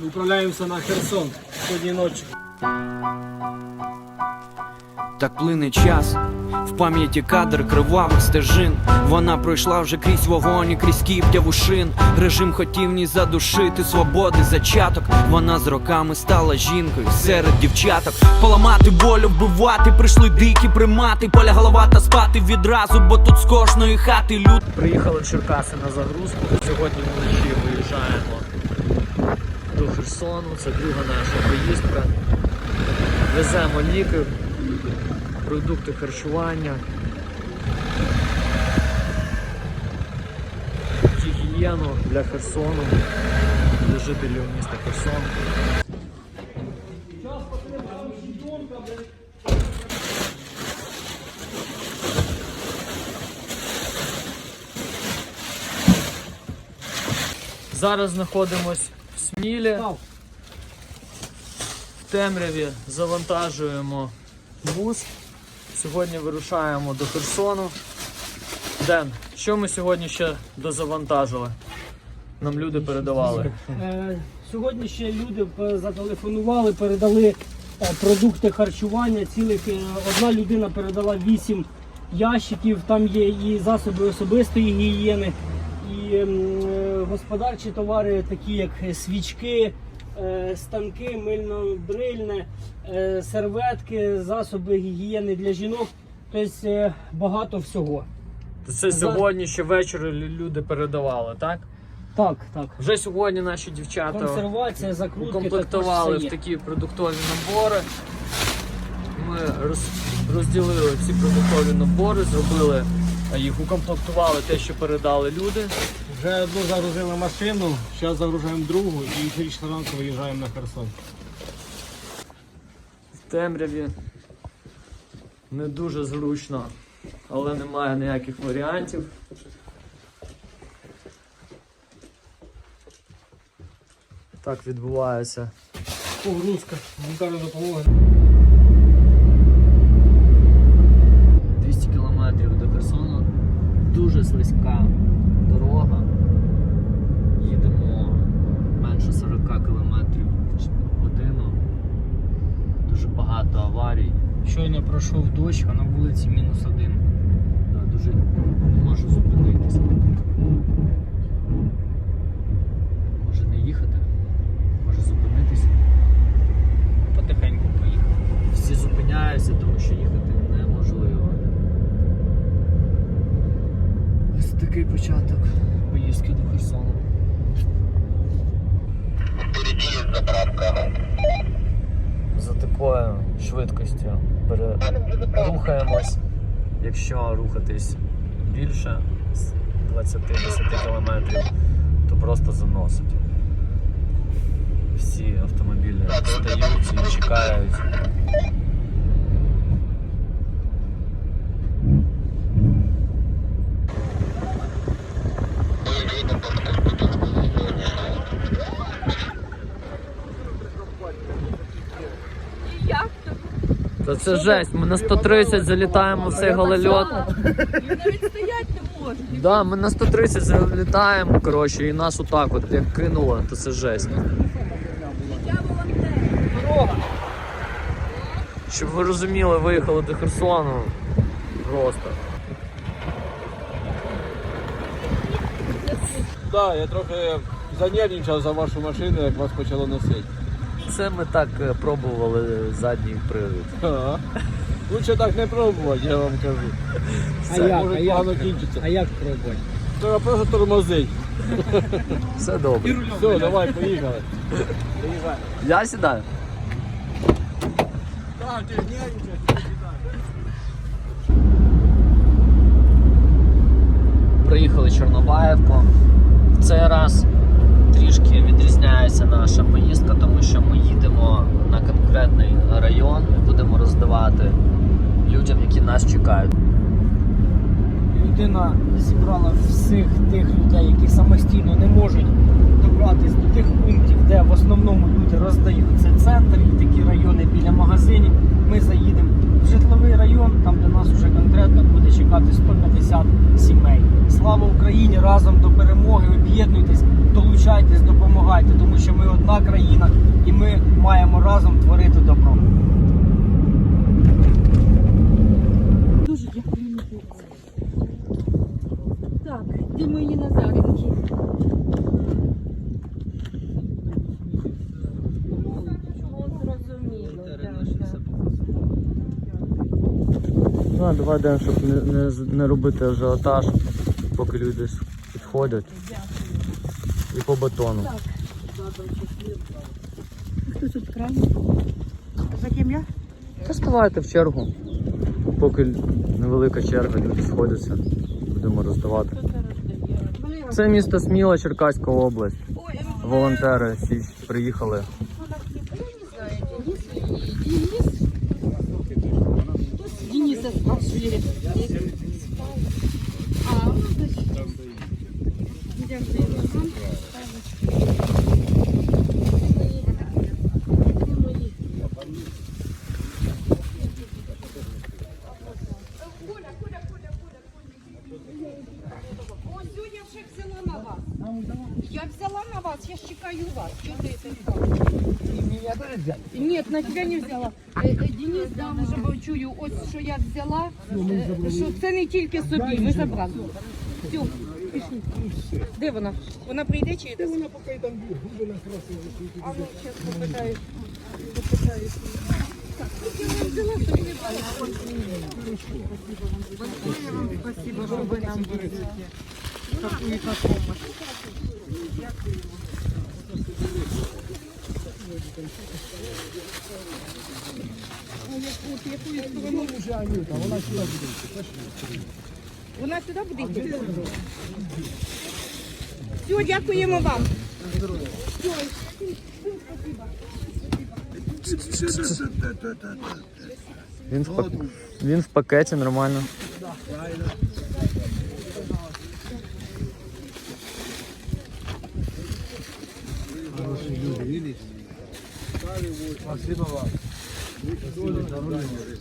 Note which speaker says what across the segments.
Speaker 1: Відправляємося на Херсон сьогодні ночі.
Speaker 2: Так плине час, в пам'яті кадр кривавих стежин. Вона пройшла вже крізь вогонь, і крізь кіптяву шин. Режим хотів ні задушити свободи зачаток. Вона з роками стала жінкою серед дівчаток. Поламати волю, вбивати, прийшли дикі примати. Поля голова та спати відразу, бо тут з кожної хати люд.
Speaker 3: Приїхали в Черкаси на загрузку. Сьогодні вночі виїжджаємо до Херсону. Це друга наша поїздка. Веземо ліки, продукти харчування, гігієну для Херсону, для жителів міста Херсон. Зараз знаходимось Смілі. В темряві завантажуємо бус. Сьогодні вирушаємо до Херсону. Ден, що ми сьогодні ще дозавантажили? Нам люди передавали.
Speaker 1: Е, Сьогодні ще люди зателефонували, передали е, продукти харчування. Цілих е, одна людина передала 8 ящиків. Там є і засоби особистої гігієни, і ем, е, господарчі товари, такі як е, свічки, е, станки, мильно-дрильне, е, серветки, засоби гігієни для жінок. Тобто багато всього.
Speaker 3: Це сьогодні ще ввечері люди передавали, так?
Speaker 1: Так, так.
Speaker 3: Вже сьогодні наші дівчата
Speaker 1: Консервація, закрутки.
Speaker 3: укомплектували в такі продуктові набори. Ми розділили ці продуктові набори, зробили їх, укомплектували те, що передали люди.
Speaker 1: Вже одну загрузили машину, зараз загружаємо другу і через ранку виїжджаємо на Херсон.
Speaker 3: В темряві не дуже зручно, але немає ніяких варіантів. Так відбувається.
Speaker 1: Погрузка, гуманітарна допомога.
Speaker 3: 200 кілометрів до Херсону. Дуже слизька дорога. Їдемо менше 40 кілометрів в годину. Дуже багато аварій.
Speaker 1: Щойно пройшов дощ, а на вулиці мінус один.
Speaker 3: Да, дуже не можу зупинитися. Може не їхати? Може зупинитися?
Speaker 1: Потихеньку поїхав.
Speaker 3: Всі зупиняються, тому що їхати неможливо. Ось такий початок поїздки до Херсону. За такою швидкістю рухаємось. Якщо рухатись більше з 20-10 км, то просто заносить. Всі автомобілі стають і чекають. Це жесть, ми на 130 залітаємо в цей голольот.
Speaker 4: навіть стоять не можуть.
Speaker 3: Ми на 130 залітаємо, коротше, і нас отак от як кинуло, то це жесть. Щоб ви розуміли, виїхали до Херсону. Просто.
Speaker 5: Да, я трохи занервничав за вашу машину, як вас почало носити.
Speaker 3: Це ми так е, пробували задній привід.
Speaker 5: Ага. Лучше так не пробувати, я вам кажу.
Speaker 1: А
Speaker 5: Це
Speaker 1: як?
Speaker 5: може
Speaker 1: А як?
Speaker 5: погано кінчиться.
Speaker 1: А як пробувати?
Speaker 5: Треба просто тормозить.
Speaker 3: Все добре.
Speaker 5: Все, давай, поїхали.
Speaker 3: Я сідаю.
Speaker 5: Так, ти ж нервничаєш.
Speaker 3: Приїхали Чорнобаївку. В цей раз відрізняється наша поїздка, тому що ми їдемо на конкретний район і будемо роздавати людям, які нас чекають.
Speaker 1: Людина зібрала всіх тих людей, які самостійно не можуть добратися до тих пунктів, де в основному люди роздають. Це центр і такі райони біля магазинів. Ми заїдемо житловий район, там де нас вже конкретно буде чекати 150 сімей. Слава Україні! Разом до перемоги! Об'єднуйтесь, долучайтесь, допомагайте. тому що ми одна країна і ми маємо разом творити добро.
Speaker 4: Дуже дякую. Так, де мої назареньки? Ну, зрозуміло, так, так.
Speaker 3: Ну, давай йдемо, щоб не, не, не робити ажіотаж, поки люди підходять. І по бетону.
Speaker 4: Хто тут крайній? За ким я?
Speaker 3: Та ставайте в чергу. Поки невелика черга, люди сходяться. Будемо роздавати. Це місто Сміла, Черкаська область. Волонтери Січ приїхали.
Speaker 4: Дениса спрашивали. А, ну, значит. Дякую вам. Взяла на вас. Я взяла на вас, я ж чекаю вас. Що ти це Ні, на тебе не взяла. Е, е, Денис дав, щоб чую, ось що я взяла, е, що це не тільки собі, ми забрали. Все, пішли. Де вона? Вона прийде чи йде? Вона поки там губи А ну, зараз попитаю. Попитаю. Так, я вам взяла, собі не брала. Спасибо, що ви нам Вона сюди буде йти? Все, дякуємо вам.
Speaker 3: Він в. Він в пакеті нормально.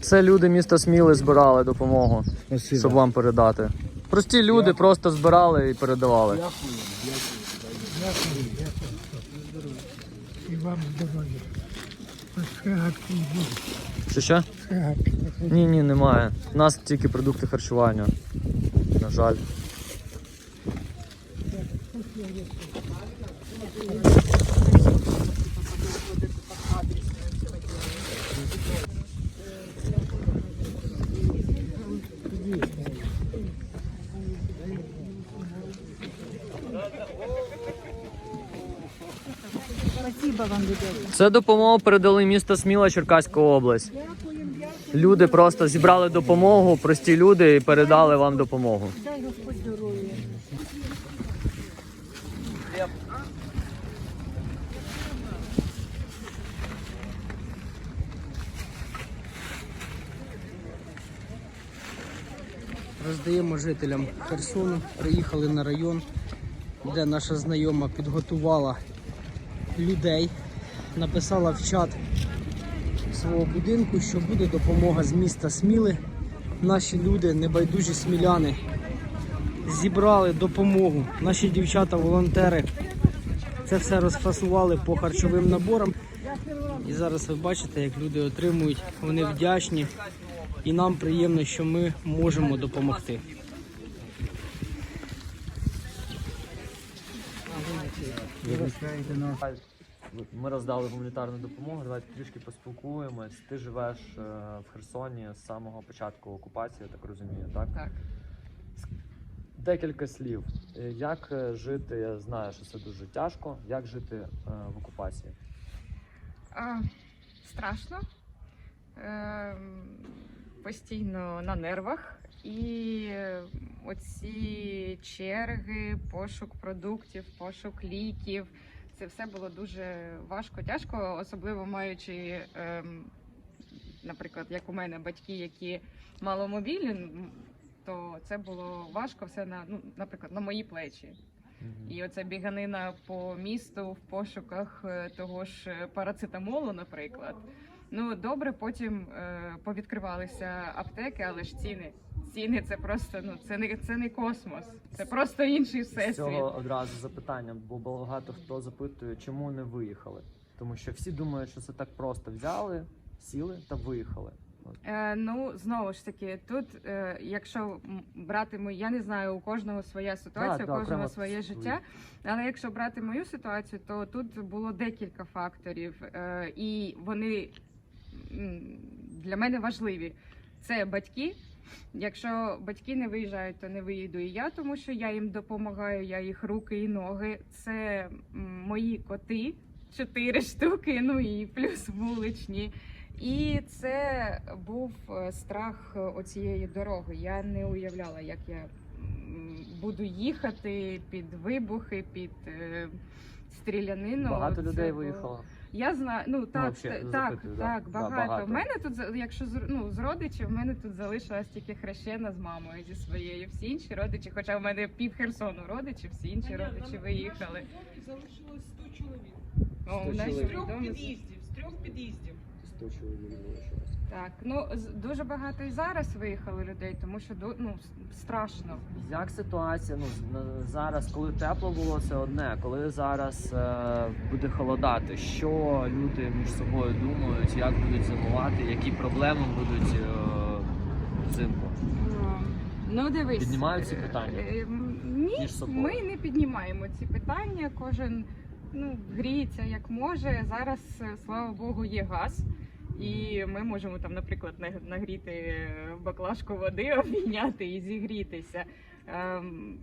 Speaker 3: Це люди міста Сміли збирали допомогу, щоб вам передати. Прості люди просто збирали і передавали. Що що? Ні, ні, немає. У нас тільки продукти харчування. На жаль. Це допомогу передали місто Сміла, Черкаська область. Люди просто зібрали допомогу, прості люди і передали вам допомогу.
Speaker 1: Роздаємо жителям Херсону. Приїхали на район, де наша знайома підготувала людей, написала в чат свого будинку, що буде допомога з міста Сміли. Наші люди, небайдужі сміляни, зібрали допомогу. Наші дівчата-волонтери це все розфасували по харчовим наборам. І зараз ви бачите, як люди отримують, вони вдячні. І нам приємно, що ми можемо допомогти.
Speaker 3: Ми роздали гуманітарну допомогу. Давайте трішки поспілкуємось. Ти живеш е, в Херсоні з самого початку окупації, я так розумію, так?
Speaker 6: Так.
Speaker 3: Декілька слів. Е, Як е, жити? Я знаю, що це дуже тяжко. Як жити в окупації?
Speaker 6: А, страшно. Ем, постійно на нервах. І оці черги, пошук продуктів, пошук ліків. Це все було дуже важко, тяжко, особливо маючи, ем, наприклад, як у мене батьки, які маломобільні, то це було важко все на, ну, наприклад, на мої плечі. І оця біганина по місту в пошуках е, того ж е, парацетамолу, наприклад. Ну добре, потім е, повідкривалися аптеки, але ж ціни ціни це просто ну це не це не космос, це просто інший
Speaker 3: З цього одразу запитання, бо багато хто запитує, чому не виїхали. Тому що всі думають, що це так просто взяли, сіли та виїхали.
Speaker 6: Е, ну знову ж таки, тут, е, якщо брати мою, я не знаю, у кожного своя ситуація,
Speaker 3: Да,
Speaker 6: у
Speaker 3: да,
Speaker 6: кожного
Speaker 3: окремо
Speaker 6: своє життя. Але якщо брати мою ситуацію, то тут було декілька факторів, е, і вони для мене важливі. Це батьки. Якщо батьки не виїжджають, то не виїду і я, тому що я їм допомагаю, я їх руки і ноги. Це мої коти, чотири штуки, ну і плюс вуличні. І це був е, страх е, оцієї дороги. Я не уявляла, як я буду їхати під вибухи, під е, стрілянину.
Speaker 3: Багато
Speaker 6: Це
Speaker 3: людей
Speaker 6: було-
Speaker 3: виїхало.
Speaker 6: Я знаю, ну так,
Speaker 3: вообще,
Speaker 6: та-
Speaker 3: запитую,
Speaker 6: так,
Speaker 3: да.
Speaker 6: так,
Speaker 3: Да,
Speaker 6: багато.
Speaker 3: багато.
Speaker 6: В мене тут, за- якщо з ну, з родичів, в мене тут залишилась тільки хрещена з мамою зі своєю. Всі інші родичі, хоча в мене пів Херсону родичі, всі інші родичі виїхали.
Speaker 7: Залишилось 100 чоловік.
Speaker 6: О, в
Speaker 3: 100
Speaker 6: нашій
Speaker 7: З
Speaker 3: чоловік.
Speaker 7: трьох
Speaker 6: відомі-
Speaker 7: під'їздів, з трьох під'їздів.
Speaker 3: 100 чоловік залишилось.
Speaker 6: Так, ну з- дуже багато і зараз виїхали людей, тому що ду- ну, с- страшно.
Speaker 3: Як ситуація? Ну з- на- зараз, коли тепло було, це одне. Коли зараз е, буде холодати, що люди між собою думають, як будуть зимувати, які проблеми будуть е, взимку?
Speaker 6: Ну, дивись.
Speaker 3: Піднімають ці питання?
Speaker 6: Е, м, Ні,
Speaker 3: Між собою?
Speaker 6: ми не піднімаємо ці питання. Кожен ну, гріється як може. Зараз, е, слава Богу, є газ. І ми можемо там, наприклад, нагріти е, баклажку води, обійняти і зігрітися. Ем,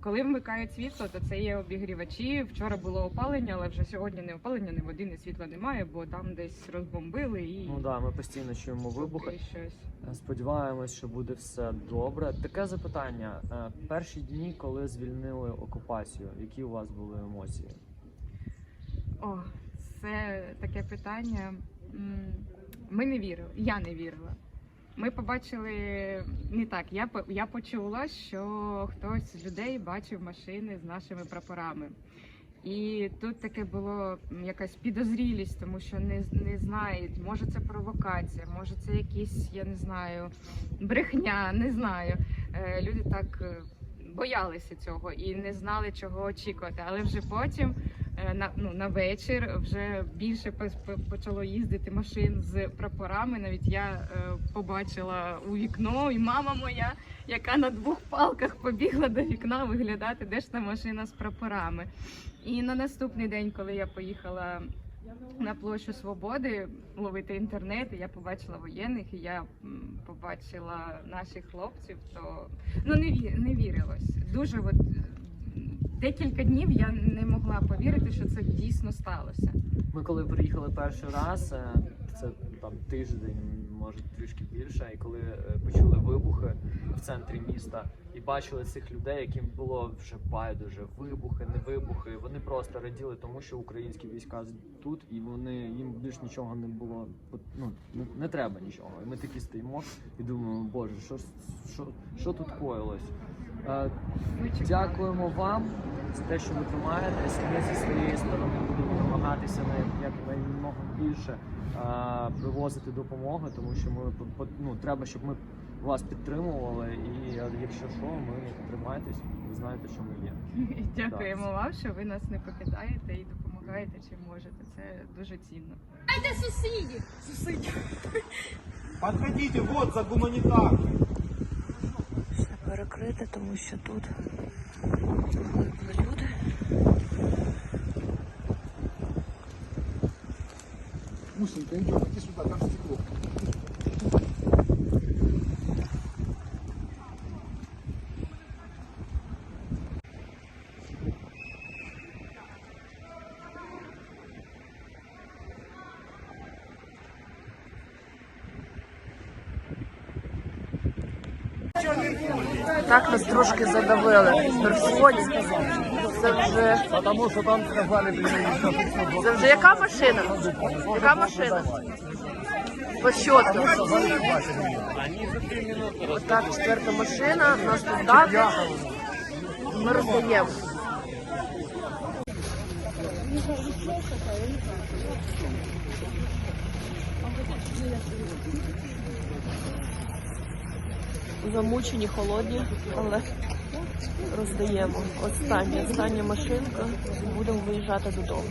Speaker 6: коли вмикають світло, то це є обігрівачі. Вчора було опалення, але вже сьогодні не опалення, ні води, ні світла немає, бо там десь розбомбили і
Speaker 3: Ну да, ми постійно чуємо вибухи.
Speaker 6: щось.
Speaker 3: Е, Сподіваємось, що буде все добре. Таке запитання: Е, перші дні, коли звільнили окупацію, які у вас були емоції?
Speaker 6: О, це таке питання. Ми не вірили, я не вірила. Ми побачили не так. Я я почула, що хтось з людей бачив машини з нашими прапорами. І тут таке було якась підозрілість, тому що не, не знають, може це провокація, може це якісь, я не знаю, брехня, не знаю. Е, люди так е, боялися цього і не знали, чого очікувати. Але вже потім на, ну, на вечір вже більше почало їздити машин з прапорами. Навіть я е, побачила у вікно, і мама моя, яка на двох палках побігла до вікна виглядати, де ж та машина з прапорами. І на наступний день, коли я поїхала на площу Свободи ловити інтернет, і я побачила воєнних, і я побачила наших хлопців, то ну не ві- не вірилось. Дуже от декілька днів я не могла повірити, що це дійсно сталося.
Speaker 3: Ми коли приїхали перший раз, е, це там тиждень, може трішки більше, і коли е, почули вибухи в центрі міста і бачили цих людей, яким було вже байдуже вибухи, не вибухи. Вони просто раділи, тому що українські війська тут, і вони їм більш нічого не було. Ну не, треба нічого. І ми такі стоїмо і думаємо, боже, що що, що тут коїлось? Е. Дякуємо вам за те, що ви тримаєтесь. Ми зі своєї сторони будемо намагатися на як наймного більше привозити допомогу, тому що ми ну, треба, щоб ми вас підтримували. І е, якщо що, ми тримайтесь, ви знаєте, що ми є.
Speaker 6: Дякуємо вам, що ви нас не покидаєте і допомагаєте чим можете. Це дуже цінно.
Speaker 8: Подходите, вот за гуманитаркой.
Speaker 9: Перекрите, тому що тут були люди.
Speaker 8: Мусенька, идем, иди сюда, там стекло.
Speaker 9: Так нас трошки задавили Херсоні. Це вже.
Speaker 8: Потому что там сказали,
Speaker 9: Це вже яка машина? Яка машина? По счету. Отак, четверта машина, нас тут дати. Ми роздаємо.
Speaker 10: Замучені, холодні, але роздаємо. Остання, остання машинка. Будемо виїжджати додому.